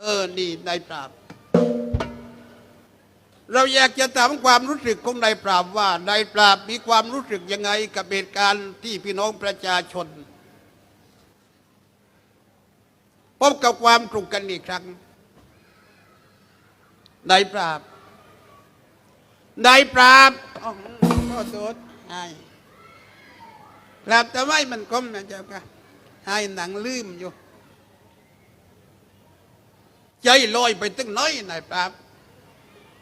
เออ นี่นายปราบ เราอยากจะถามความรู้สึกของนายปราบว่านายปราบมีความรู้สึกยังไงกับเหตุการณ์ที่พี่น้องประชาชนพบกับความตรงกันอีกครั้งนายปราบนายปราบอ๋อก็โดดไอ้ปราบแต่ไม่มันก้มนะเจ้าค่ะไอ้หนังลืมอยู่ ใจลอยไปตึงน้อยนายปราบ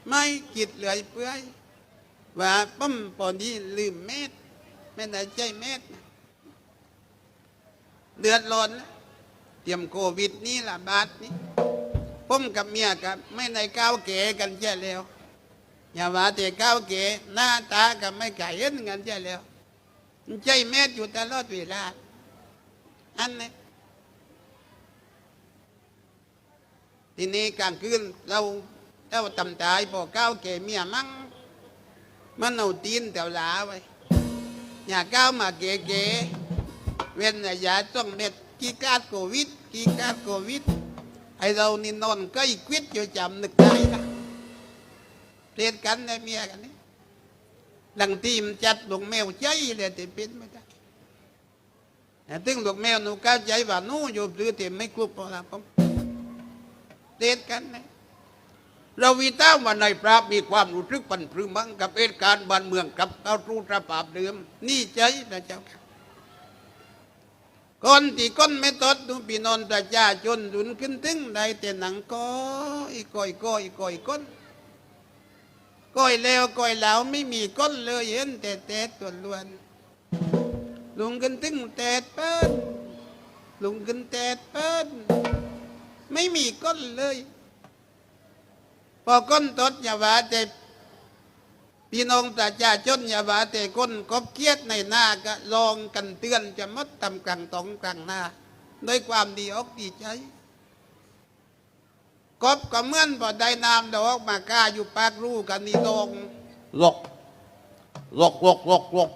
ไม่จิตเหลือยเปื่อยว่าปั้มปอนี้ลืมเม็ดไม่ได้ใจเม็ดเดือดร้อนเตรียมโควิดนี่ละบาทนี้ผมกับเมียกับไม่ในก้าวเก๋กันใช่แล้วอย่าว่าแต่ก้าวเก๋หน้าตากับไม่ไก่เห็นกันใช่แล้วใจเม็ดอยู่ตลอดเวลาอันนี้ ทีนี้กลางคืนเราเราตำตายพอก้าวเกเมียมั่งมันเอาตีนแถวหลาไว้อย่าก้าวมาเก๋เก๋เว้นแต่ยาต้องเม็ดกีกาดโควิดกีกาดโควิดไอเรานี่นอนใกล้ควิดอยู่จำนึกได้ละเรียนกันได้เมียกันนี่ดังทีมจัดลูกแมวใจเลยต่เป็นไม่ได้แต่ถึงลูกแมวหนูก้าวใจว่านูอยู่หรือแต่ไม่กลัวพอละผม เดทกันนะเราวิต้าว่าในปราบมีความรู้สึกปันพรึมังกับเหตุการณ์บ้านเมืองกับเอารูตระปาบเดิม นี่ใจนะเจ้าค่ะคนที่ก้นไม่ตดดูพี่นอนประชาชนดุนขึ้นถึงได้แต่หนังก้อยก้อยก้อยก้อยก้นก้อยแล้วก้อยแล้วไม่มีก้นเลยเห็นแต่แต่ตัวล้วนลุงขึ้นถึงแต่เปิ้นลุงขึ้นแต่เปิ้น ไม่มีก้นเลย พอก้นตดอย่าว่าแต่พี่น้องประชาชนอย่าว่าแต่ก้นกบเคียดในหน้าก็ลองกันเตือนจะมัดตำกลางตองกลางหน้าด้วยความดีอกดีใจกบก็เหมือนพอได้น้ำดอกมากาอยู่ปากรูกันนี่ลงลกลกลกลกลก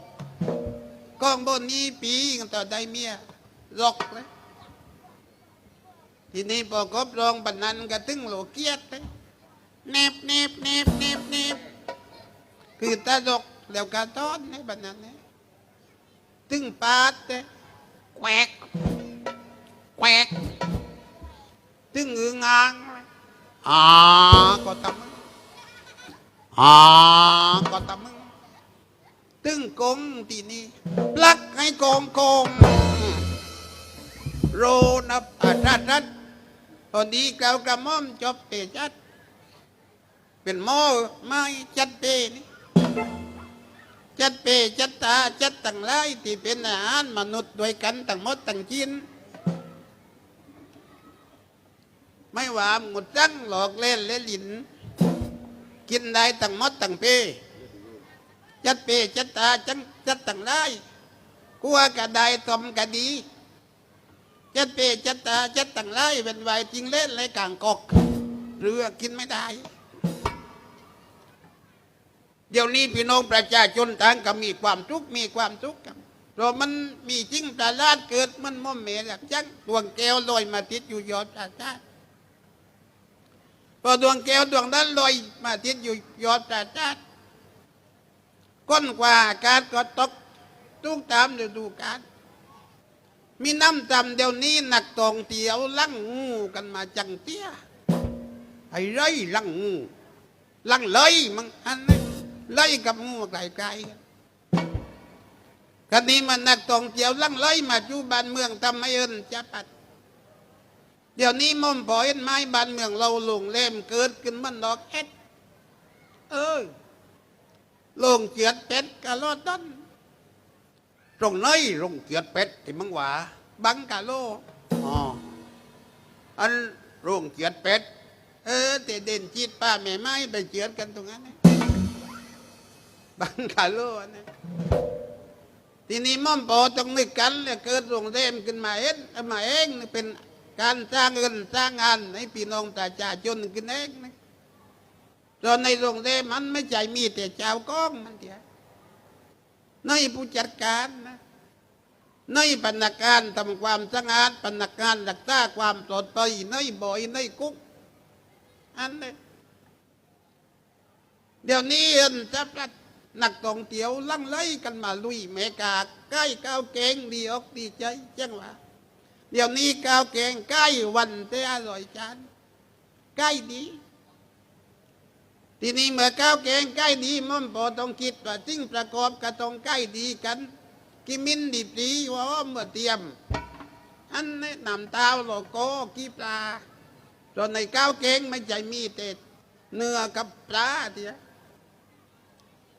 กองบนนี้ปีกันต่อได้เมียลอกเลย ทีนี้พอกบรองบันนั้นก็ตึงโลเกียดเนบเนบเนบเนบเนบคือตาดกแล้วก็ทอดในบันนั้นเลยตึงปาดเลยแควกแควกตึงอืองางอ่าก็ตำมึงอ่าก็ตำมึงตึงกงทีนี้ปลักให้กองกงโรนับอาทัดทัด อดีเกลากระม่อมจบเตจัด เป็นหม้อไม่จัดเปนี่จัดเปจัดตาจัดต่างไล่ที่เป็นอาหารมนุษย์ด้วยกันต่างมดต่างจินไม่ว่าหมดจังหลอกเล่นและลิน กินได้ต่างมดต่างเปจัดเปจัดตาจังจัดต่างไล่กัวกะได้ตอมกะดี จัดเปจัดตาจัดต่างไล่เป็นไวจริงเล่นเลยกลางกอกเรือกินไม่ได้ เดี๋ยวนี้พี่น้องประชาชนต่างก็มีความทุกข์มีความทุกข์กันเพราะมันมีจริงประหลาดเกิดมันม่อมเมลับจังดวงแก้วลอยมาติดอยู่ยอดพระธาตุพอดวงแก้วดวงนั้นลอยมาติดอยู่ยอดพระธาตุก้นกว่าอากาศก็ตกทุกตามฤดูกาล มีน้ำจำเดี๋ยวนี้นักตองเที่ยวลังงูกันมาจังเตี้ยไอ้ไรลังงูลังเลยมังอันนี้ไล่กับงูไกลๆกันกันนี้มันนักท่องเที่ยวลังเลยมาจูบ้านเมืองทำให้เอินจะปัด เดี๋ยวนี้ม่อมปล่อยไม้บ้านเมืองเราหลงเล่มเกิดขึ้นมันดอกเอ็ดเออลงเจียดเป็ดกะโลดต้น ตรงไหนลงเจียดเป็ดที่มังหวาบังกะโลอ๋ออันโรงเจียดเป็ด เออแต่เด่นจีดป้าแม่ไม้ไปเจียดกันตรงนั้นบังกาโลนะทีนี้ม่อมปอต้องนึกกันเลยเกิดโรงแรมขึ้นมาเองมาเองเป็นการสร้างเงินสร้างงานให้พี่น้องประชาชนขึ้นเองนะตอนในโรงแรมมันไม่ใช่มีแต่เจ้ากองมันเดียวในผู้จัดการ นะในพนักานทำความสะอาดพนักงานรักษาความปลอดภัยในบ่อยในคุกอันนี้เดี๋ยวนี้เอิ้นจะประนักท่องเที่ยวลังไลกันมาลุยเมกาใกล้ก้าวเก่งดีอกดีใจจังหวะเดี๋ยวนี้ก้าวเก่งใกล้วันแต่อร่อยจานใกล้ดีทีนี้เมื่อก้าวเก่งใกล้ดีมันพอต้องคิดว่าสิ่งประกอบก็ต้องใกล้ดีกัน กิมินดีปรีว่าเมื่อเตรียม อันนี้นำเต้าโลโก้กีปลาตอนในก้าวเก่งไม่ใจมีแต่เนื้อกับปลาเดีย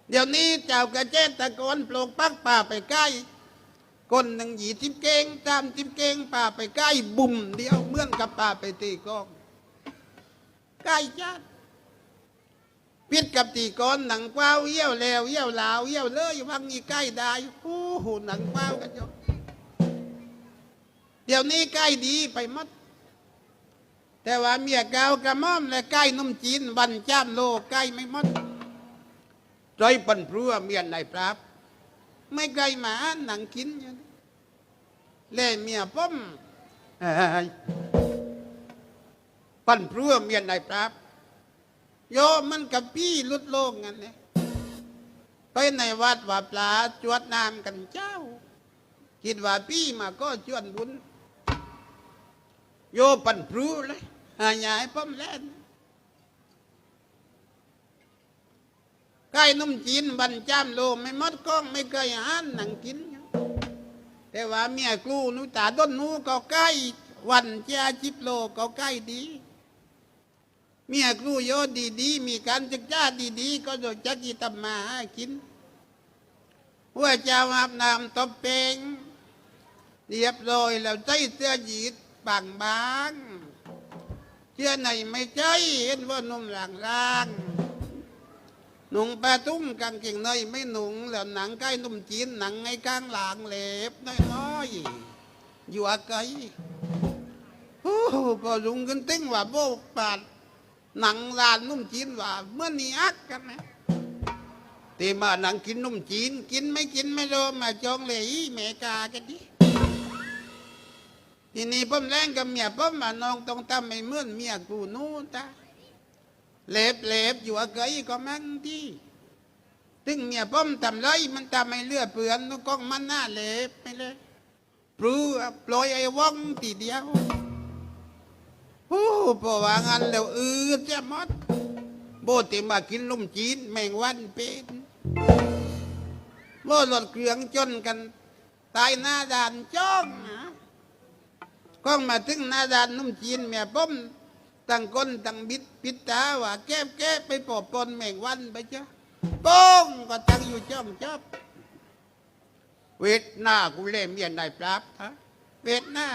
เดี๋ยวนี้เจ้ากระเจตะกอนปลูกปักป่าไปใกล้คนหนึ่งหยีทิมเก่งตามทิมเก่งป่าไปใกล้บุ่มเดียวเมื่อนกับป่าไปตีกองใกล้จัด พิษกับตีก้อนหนังกว้าวเยี่ยวแล้วเยี่ยวลาวเยี่ยวเลยวังอีใกล้ได้โอ้โหหนังกว้าวกันยกเดี๋ยวนี้ใกล้ดีไปหมดแต่ว่าเมียเกาวกระม่อมและใกล้นุ่มจีนบันจ้ามโลใกล้ไม่หมดใจปันพรัวเมียนในปราบ ไม่ไกลหมาหนังกินอยู่เล่เมียป้อมปันพรัวเมียนในปราบ โยมมันกับพี่ลุดโลกงั้นเนี่ยไปในวัดว่าปลาจวดน้ำกันเจ้า คิดว่าพี่มาก็ชวนบุญ โยปันพรูเลยหายายป้อมแล่นไก่นุ่มจีนบันจามโลไม่มดกล้องไม่เคยหานหนังกิน แต่ว่าเมียกลูนุตาด้นนูก็ใกล้วันเจ้าจิบโลก็ใกล้ดี เมียครูโยดีๆมีการศึกษาดีๆก็โดจักกิตมาหากินหัวเจ้าอาบน้ำตบเปงเรียบร้อยแล้วใจเสื้อหยีดบางบางเชื่อไหนไม่ใจเห็นว่านุ่มหลางล่างหนุ่งปลาตุ้งกางเกงในไม่หนุ่งแล้วหนังใกล้นุ่มจีนหนังไอ้กลางหลางเล็บน้อยๆอยู่อาไกลโอ้พอลุงกันติ้งว่าโบกปาด หนังลานนุ่มจีนว่าเมื่อนี้อักกันนะตีมาหนังกินนุ่มจีน กินไม่กินไม่รู้มาจองเลยเมกากันดิทีนี้ผมแรงกับเมียผมมาน้องต้องทำไม่เหมือนเมียกูนู่นตาเล็บเล็บอยู่อเกยก็มั่งที่ถึงเมียผมทำไรมันทำไม่เลือเปลือนนุกองมันหน้าเล็บไปเลยปลือปล่อยไอ้ว่องทีเดียว โอ้พอว่างันแล้วอืดจะหมดโบติมากินลุ่มจีนแมงวันเป็นโบหลดเครื่องจนกัน ตายหน้าด่านจ้องนะก้องมาถึงหน้าด่านนุ่มจีนแม่ป้อมตั้งก้นตั้งบิดปิดตาว่าแก้แก้ไปปอบปนแมงวันไปจ้ะป้องก็ตั้งอยู่จ้องจับเวทหน้ากูเล่เมียนนายปราบฮะเวทหน้า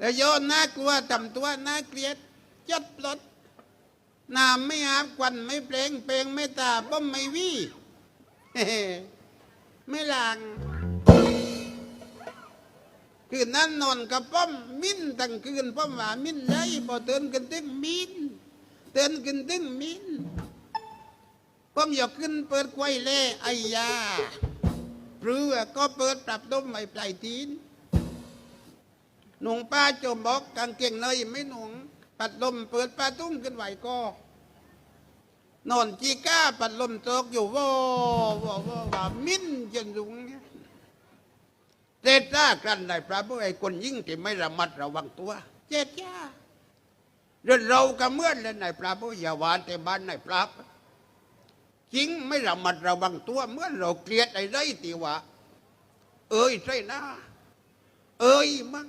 แล้วโยนน่ากลัวต่ำตัวน่าเกลียดจัดปลดน้ำไม่อาบควันไม่เปลงเปลงไม่ตาป้อมไม่วี่ไม่ลางคืนนั้นนอนกับป้อมมิ้นตั้งคืนป้อมว่ามิ้นเลยพอเตือนกันตึ้งมิ้นเตือนกันตึ้งมิ้นป้อมอยากขึ้นเปิดไว้เล่ไอยาเรือก็เปิดปรับดมไม่ปลายตีน หนุ่งป้าจมบอกกางเกงในไม่หนุ่งปัดลมเปิดปลาตุ้งขึ้นไหวก็นอนจีก้าปัดลมตกอยู่ว่าว่าว่าว่ามิ้นจนลุงเนี่ยเจตจ้ากันได้พระผู้ไอ้คนยิ่งที่ไม่ระมัดระวังตัว เจตจ้าเรื่องเราก็เมื่อนเลยนพระผู้อย่าหวานแต่บ้านนพระจริงไม่ระมัดระวังตัวเมื่อเราเกลียดไอ้ไรตีว่าเอ้ยใช่นะเอ้ยมัง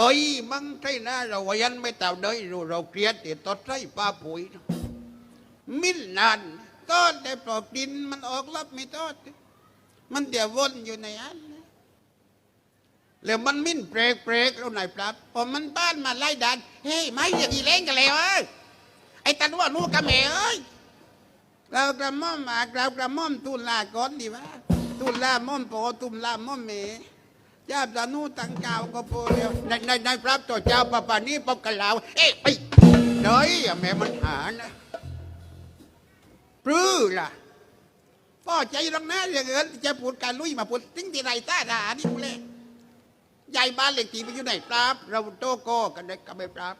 เอ้ยมังใช่นะเราวยันไม่ตาวเดยเราเราเกลียดติดตอดใส่ป้าปุ๋ยมิลนานตอดแต่ปลอกดินมันออกรับไม่ตอด มันเดี๋ยววนอยู่ในอันแล้วมันมิ้นเปรกเปรกแล้วไหนปรับพอมันบ้านมาไล่ดันเฮ้ยไม่อย่าอีเล้งกันแล้วเอ้ยไอ้ตันว่านู่กระเมเอ้ยเรากระม่อมมาเรากระม่อมตุลาก่อนดีวะตุลาม่อมโปตุลาม่อมเม จ้าตานูตังกาวก็โปเดียวในในในพระตัวเจ้าปะปานี้ปบกันลาวเอ๊ะไปเนยอย่าแม่มันหานะปลื้อล่ะพ่อใจรังนะอย่างเงินจะพูดการลุยมาพูดทิ้งที่ไรตาดานี่กูเลยใหญ่บ้านเหล็กตีไปอยู่ไหนปราบ เราโตโก้กันได้กับไม่ปราบ